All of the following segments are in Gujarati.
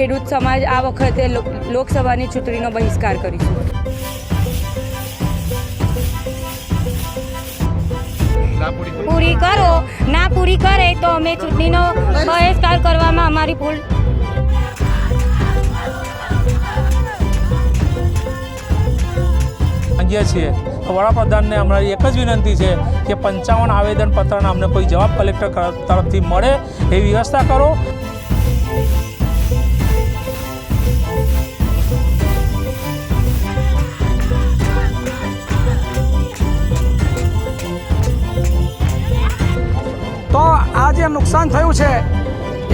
ખેડૂત સમાજ આ વખતે લોકસભાની ચૂંટણીનો બહિષ્કાર કરીશું. પૂરી કરો, ના પૂરી કરે તો અમે ચૂંટણીનો બહિષ્કાર કરવામાં અમારી ભૂલ. માંગીએ છીએ. વડાપ્રધાનને અમારી એક જ વિનંતી છે કે પંચાવન આવેદનપત્રના અમને કોઈ જવાબ કલેક્ટર તરફથી મળે એવી વ્યવસ્થા કરો. તો આ જે નુકસાન થયું છે,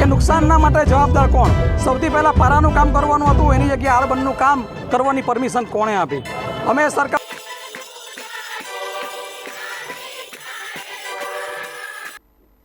એ નુકસાનના માટે જવાબદાર કોણ? સૌથી પહેલાં પારાનું કામ કરવાનું હતું, એની જગ્યાએ આળબંધનું કામ કરવાની પરમિશન કોણે આપી? અમે સરકાર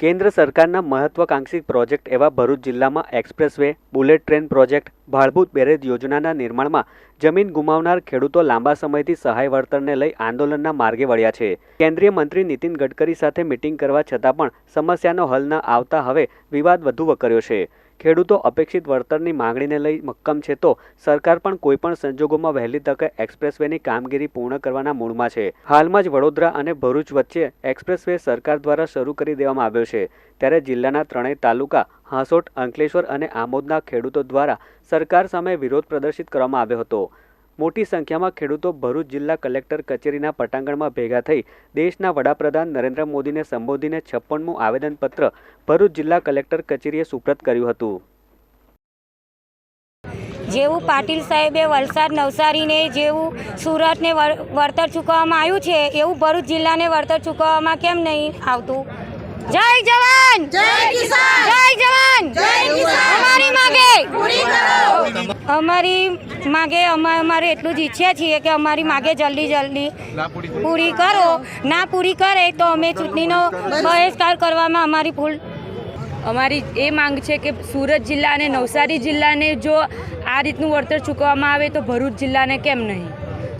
કેન્દ્ર સરકારના મહત્વાકાંક્ષી પ્રોજેક્ટ એવા ભરૂચ જિલ્લામાં expressway, bullet train project Bhadbhut barrage યોજનાના નિર્માણમાં જમીન ગુમાવનાર ખેડૂતો લાંબા સમયથી સહાય વળતરને લઈ આંદોલનના માર્ગે વળ્યા છે. કેન્દ્રીય મંત્રી નીતિન ગડકરી સાથે મિટિંગ કરવા છતાં પણ સમસ્યાનો હલ ન આવતા હવે વિવાદ વધુ વકર્યો છે. ખેડૂતો અપેક્ષિત વળતરની માંગણીને લઈ મક્કમ છે તો સરકાર પણ કોઈપણ સંજોગોમાં વહેલી તકે એક્સપ્રેસવેની કામગીરી પૂર્ણ કરવાના મૂડમાં છે. હાલમાં જ વડોદરા અને ભરૂચ વચ્ચે એક્સપ્રેસવે સરકાર દ્વારા શરૂ કરી દેવામાં આવ્યો છે. ત્યારે જિલ્લાના ત્રણેય તાલુકા હાંસોટ, અંકલેશ્વર અને આમોદના ખેડૂતો દ્વારા સરકાર સામે વિરોધ પ્રદર્શિત કરવામાં આવ્યો હતો. મોટી સંખ્યામાં ખેડૂતો ભરૂચ જિલ્લા કલેક્ટર કચેરીના પટાંગણમાં ભેગા થઈ દેશના વડાપ્રધાન નરેન્દ્ર મોદીને સંબોધીને છપ્પનમું આવેદનપત્ર ભરૂચ જિલ્લા કલેક્ટર કચેરીએ સુપ્રત કર્યું હતું. જેવું પાટીલ સાહેબે વલસાડ નવસારીને જેવું સુરતને વળ- વળતર ચૂકવવામાં આવ્યું છે એવું ભરૂચ જિલ્લાને વળતર ચૂકવવામાં કેમ નહીં આવતું? જય જવાન! જય કિસાન! જય જવાન! જય કિસાન! અમારી માગે! અમારી માગે અમે અમારે એટલું જ ઈચ્છીએ છીએ કે અમારી માગે જલ્દી જલ્દી પૂરી કરો. ના પૂરી કરે તો અમે ચૂંટણીનો બહિષ્કાર કરવામાં અમારી ફૂલ અમારી એ માંગ છે કે સુરત જિલ્લા અને નવસારી જિલ્લાને જો આ રીતનું વળતર ચૂકવવામાં આવે તો ભરૂચ જિલ્લાને કેમ નહીં?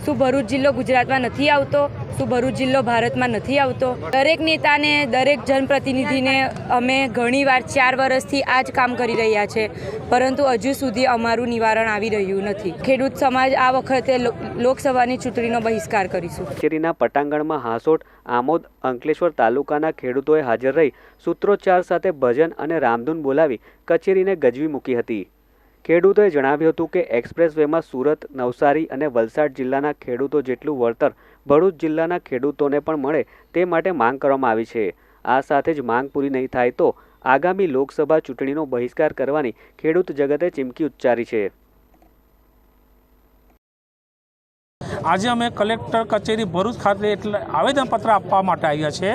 શું ભરૂચ જિલ્લો ગુજરાતમાં નથી આવતો? શું ભરૂચ જિલ્લો ભારતમાં નથી આવતો? દરેક નેતાને, દરેક જનપ્રતિનિધિને અમે ઘણીવાર ચાર વર્ષથી આ જ કામ કરી રહ્યા છે. પરંતુ હજુ સુધી અમારું નિવારણ આવી રહ્યું નથી. ખેડૂત સમાજ આ વખતે લોકસભાની ચૂંટણીનો બહિષ્કાર કરીશું. કચેરીના પટાંગણમાં હાંસોટ, આમોદ, અંકલેશ્વર તાલુકાના ખેડૂતોએ હાજર રહી સૂત્રોચ્ચાર સાથે ભજન અને રામધૂન બોલાવી કચેરીને ગજવી મૂકી હતી. ખેડૂતોએ જણાવ્યું હતું કે એક્સપ્રેસ વેમાં સુરત, નવસારી અને વલસાડ જિલ્લાના ખેડૂતો જેટલું વળતર ભરૂચ જિલ્લાના ખેડૂતોને પણ મળે તે માટે માંગ કરવામાં આવી છે. આ સાથે જ માંગ પૂરી નહીં થાય તો આગામી લોકસભા ચૂંટણીનો બહિષ્કાર કરવાની ખેડૂત જગતે ચીમકી ઉચ્ચારી છે. આજે અમે કલેક્ટર કચેરી ભરૂચ ખાતે એટલે આવેદનપત્ર આપવા માટે આવ્યા છે.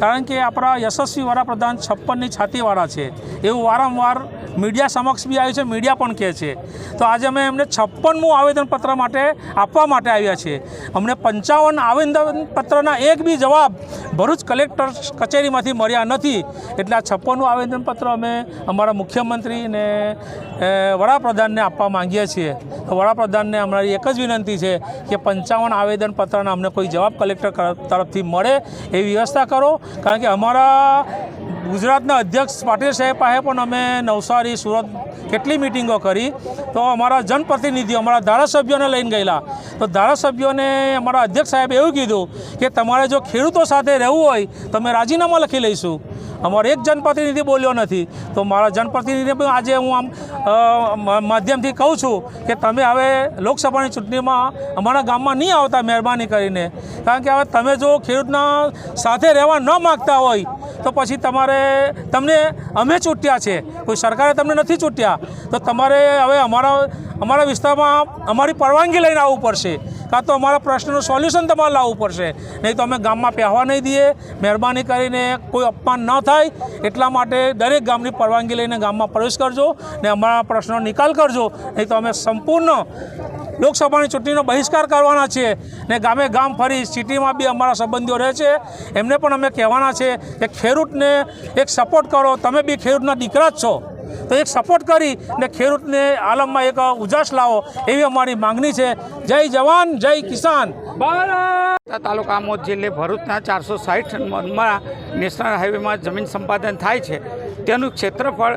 કારણ કે આપણા યશસ્વી વડાપ્રધાન છપ્પનની છાતીવાળા છે. એવું વારંવાર મીડિયા સમક્ષ બી આવ્યું છે, મીડિયા પણ કહે છે. તો આજે અમે એમને છપ્પનમું આવેદનપત્ર માટે આપવા માટે આવ્યા છે અમને પંચાવન આવેદનપત્રના એક બી જવાબ ભરૂચ કલેક્ટર કચેરીમાંથી મળ્યા નથી. એટલે આ છપ્પનનું આવેદનપત્ર અમે અમારા મુખ્યમંત્રીને વડાપ્રધાનને આપવા માંગીએ છીએ. તો વડાપ્રધાનને અમારી એક જ વિનંતી છે કે પંચાવન આવેદનપત્રના અમને કોઈ જવાબ કલેક્ટર તરફથી મળે એવી વ્યવસ્થા કરો. કારણ કે અમારા ગુજરાતના અધ્યક્ષ પાટીલ સાહેબ પાસે પણ અમે નવસારી, સુરત કેટલી મિટિંગો કરી. તો અમારા જનપ્રતિનિધિઓ, અમારા ધારાસભ્યોને લઈને ગયેલા. તો ધારાસભ્યોને અમારા અધ્યક્ષ સાહેબે એવું કીધું કે તમારે જો ખેડૂતો સાથે રહેવું હોય, તો અમે રાજીનામા લખી લઈશું. અમારો એક જનપ્રતિનિધિ બોલ્યો નથી. તો મારા જનપ્રતિનિધિ પણ આજે હું આમ માધ્યમથી કહું છું કે તમે હવે લોકસભાની ચૂંટણીમાં અમારા ગામમાં નહીં આવતા મહેરબાની કરીને. કારણ કે હવે તમે જો ખેડૂતના સાથે રહેવા ન માગતા હોય, તો પછી તમારે, તમને અમે ચૂંટ્યા છે. કોઈ સરકારે તમને નથી ચૂંટ્યા. તો તમારે હવે અમારા અમારા વિસ્તારમાં અમારી પરવાનગી લઈને આવવું પડશે. કાં તો અમારા પ્રશ્નનું સોલ્યુશન તમારે લાવવું પડશે. નહીં તો અમે ગામમાં પહેવા નહીં દઈએ. મહેરબાની કરીને કોઈ અપમાન ન થાય. એટલા માટે દરેક ગામની પરવાનગી લઈને ગામમાં પ્રવેશ કરજો ને અમારા પ્રશ્નનો નિકાલ કરજો. નહીં તો અમે સંપૂર્ણ લોકસભાની ચૂંટણીનો બહિષ્કાર કરવાના છીએ ને ગામે ગામ ફરી સિટીમાં બી અમારા સંબંધીઓ રહે છે. એમને પણ અમે કહેવાના છે કે ખેડૂતને એક સપોર્ટ કરો. તમે બી ખેડૂતના દીકરા જ છો. તો એક સપોર્ટ કરી ને ખેડૂતને આલમમાં એક ઉજાસ લાવો એવી અમારી માંગણી છે. જય જવાન, જય કિસાન. તાલુકા આમોદ જિલ્લે ભરૂચના ચારસો સાહીઠ મનમાં નેશનલ હાઈવેમાં જમીન સંપાદન થાય છે. તેનું ક્ષેત્રફળ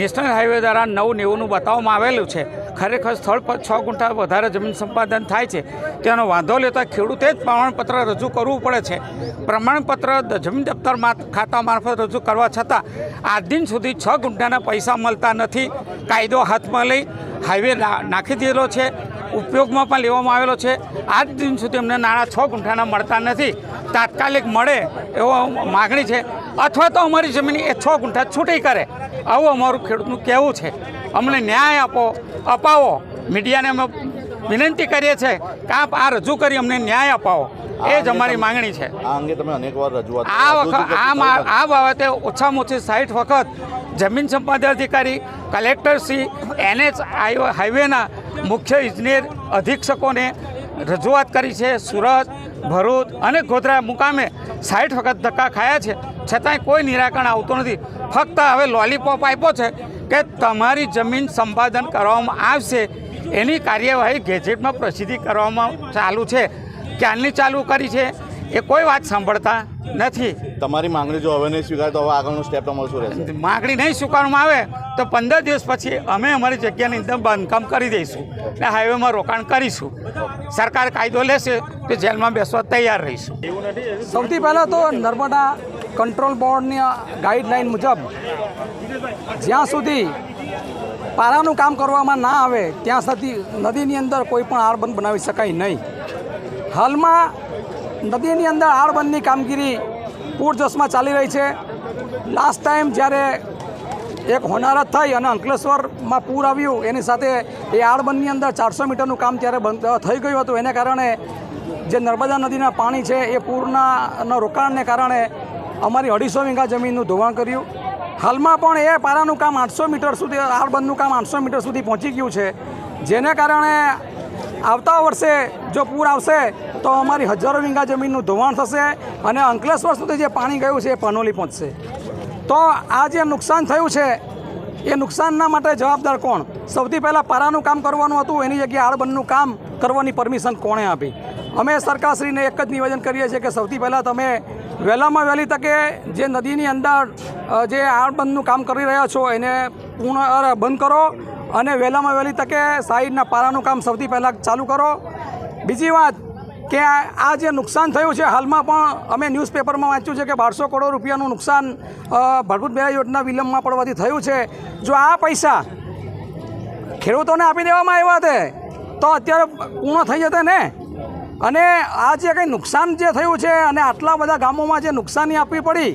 નેશનલ હાઈવે દ્વારા નવ નેવુંનું બતાવવામાં આવેલું છે. ખરેખર સ્થળ પર છ ગુંઠા વધારે જમીન સંપાદન થાય છે, તેનો વાંધો લેતા ખેડૂતે જ પ્રમાણપત્ર રજૂ કરવું પડે છે. પ્રમાણપત્ર જમીન દફતર ખાતા મારફત રજૂ કરવા છતાં આજ દિન સુધી છ ગુંઠાના પૈસા મળતા નથી. કાયદો હાથમાં લઈ હાઈવે નાખી દીધેલો છે, ઉપયોગમાં પણ લેવામાં આવેલો છે. આજ દિન સુધી અમને નાણાં છ ગુંઠાના મળતા નથી. તાત્કાલિક મળે એવો માગણી છે. અથવા તો અમારી જમીન એ છ ગુંઠા છૂટી કરે. આવું અમારું ખેડૂતનું કહેવું છે. અમને ન્યાય આપો અપાવો. મીડિયાને અમે વિનંતી કરીએ છીએ કે આપ આ રજૂ કરી અમને ન્યાય અપાવો. એ જ અમારી માંગણી છે. આ અંગે તમે અનેકવાર રજૂઆત આ વખત આ આ બાબતે ઓછામાં ઓછી સાઠ વખત જમીન સંપાદન અધિકારી કલેક્ટરશ્રી એનએચ હાઈવેના મુખ્ય ઇજનેર અધિક્ષકોને રજૂઆત કરી છે. સુરત ભરૂચ અને ગોધરા મુકામે સાઠ વખત ધક્કા ખાયા છે. છતાંય કોઈ નિરાકરણ આવતું નથી. ફક્ત હવે લોલીપોપ આપ્યો છે કે તમારી જમીન સંપાદન કરવામાં આવશે. એની કાર્યવાહી ગેજેટમાં પ્રસિદ્ધિ કરવામાં ચાલુ છે. ક્યારની ચાલુ કરી છે એ કોઈ વાત સાંભળતા નથી. તમારી માંગણી જો હવે નહીં સ્વીકારે તો હવે આગળનું સ્ટેપ તમારું શું રહેશે. માંગણી નહીં સ્વીકારવામાં આવે તો પંદર દિવસ પછી અમે અમારી જગ્યાની અંદર બાંધકામ કરી દઈશું અને હાઈવેમાં રોકાણ કરીશું. સરકાર કાયદો લેશે તો જેલમાં બેસવા તૈયાર રહીશું. સૌથી પહેલાં તો નર્મદા કંટ્રોલ બોર્ડની ગાઈડલાઈન મુજબ જ્યાં સુધી પારાનું કામ કરવામાં ના આવે, ત્યાં સુધી નદીની અંદર કોઈ પણ આળબંધ બનાવી શકાય નહીં. હાલમાં નદીની અંદર આળબંધની કામગીરી પૂરજોશમાં ચાલી રહી છે. લાસ્ટ ટાઈમ જ્યારે એક હોનારત થઈ અને અંકલેશ્વરમાં પૂર આવ્યું, એની સાથે એ આળબંધની અંદર ચારસો મીટરનું કામ ત્યારે બંધ થઈ ગયું હતું. એને કારણે જે નર્મદા નદીના પાણી છે, એ પૂરના રોકાણને કારણે અમારી અઢીસો વીઘા જમીનનું ધોવાણ કર્યું. હાલમાં પણ એ પારાનું કામ આઠસો મીટર સુધી આળબંધનું કામ આઠસો મીટર સુધી પહોંચી ગયું છે. જેને કારણે આવતા વર્ષે જો પૂર આવશે, તો અમારી હજારો વીઘા જમીનનું ધોવાણ થશે અને અંકલેશ્વર સુધી જે પાણી ગયું છે એ પનોલી પહોંચશે. તો આ જે નુકસાન થયું છે, એ નુકસાનના માટે જવાબદાર કોણ? સૌથી પહેલાં પારાનું કામ કરવાનું હતું, એની જગ્યાએ આળબંધનું કામ કરવાની પરમિશન કોણે આપી? અમે સરકારશ્રીને એક જ નિવેદન કરીએ છીએ કે સૌથી પહેલાં તમે વહેલામાં વહેલી તકે જે નદીની અંદર જે આળબંધનું કામ કરી રહ્યા છો, એને પૂર્ણ બંધ કરો અને વહેલામાં વહેલી તકે સાઈડના પારાનું કામ સૌથી પહેલાં ચાલુ કરો. બીજી વાત કે આ જે નુકસાન થયું છે, હાલમાં પણ અમે ન્યૂઝપેપરમાં વાંચ્યું છે કે બારસો કરોડ રૂપિયાનું નુકસાન ભરભૂત બેરા યોજના વિલંબમાં પડવાથી થયું છે. જો આ પૈસા ખેડૂતોને આપી દેવામાં આવ્યા હતા તો અત્યારે પૂર્ણ થઈ જતા ને? અને આ જે કંઈ નુકસાન જે થયું છે અને આટલા બધા ગામોમાં જે નુકસાની આપવી પડી,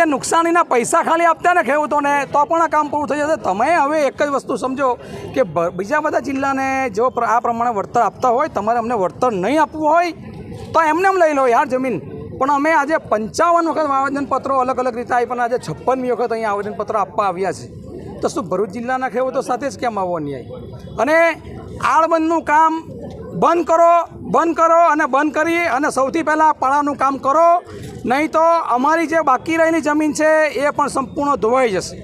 એ નુકસાનીના પૈસા ખાલી આપતા ને ખેડૂતોને, તો પણ આ કામ પૂરું થઈ જશે. તમે હવે એક જ વસ્તુ સમજો કે બીજા બધા જિલ્લાને જો આ પ્રમાણે વળતર આપતા હોય, તમારે અમને વળતર નહીં આપવું હોય, તો એમને એમ લઈ લો યાર જમીન. પણ અમે આજે પંચાવન વખત આવેદનપત્રો અલગ અલગ રીતે આવી પણ આજે છપ્પનમી વખત અહીંયા આવેદનપત્રો આપવા આવ્યા છે. તો શું ભરૂચ જિલ્લાના ખેડૂતો સાથે જ કેમ આવો ન્યાય અને આળબંધનું કામ બંધ કરો બંધ કરો અને બંધ કરી અને સૌથી પહેલાં પાળાનું કામ કરો. નહીં તો અમારી જે બાકી રહેલી જમીન છે એ પણ સંપૂર્ણ ધોવાઈ જશે.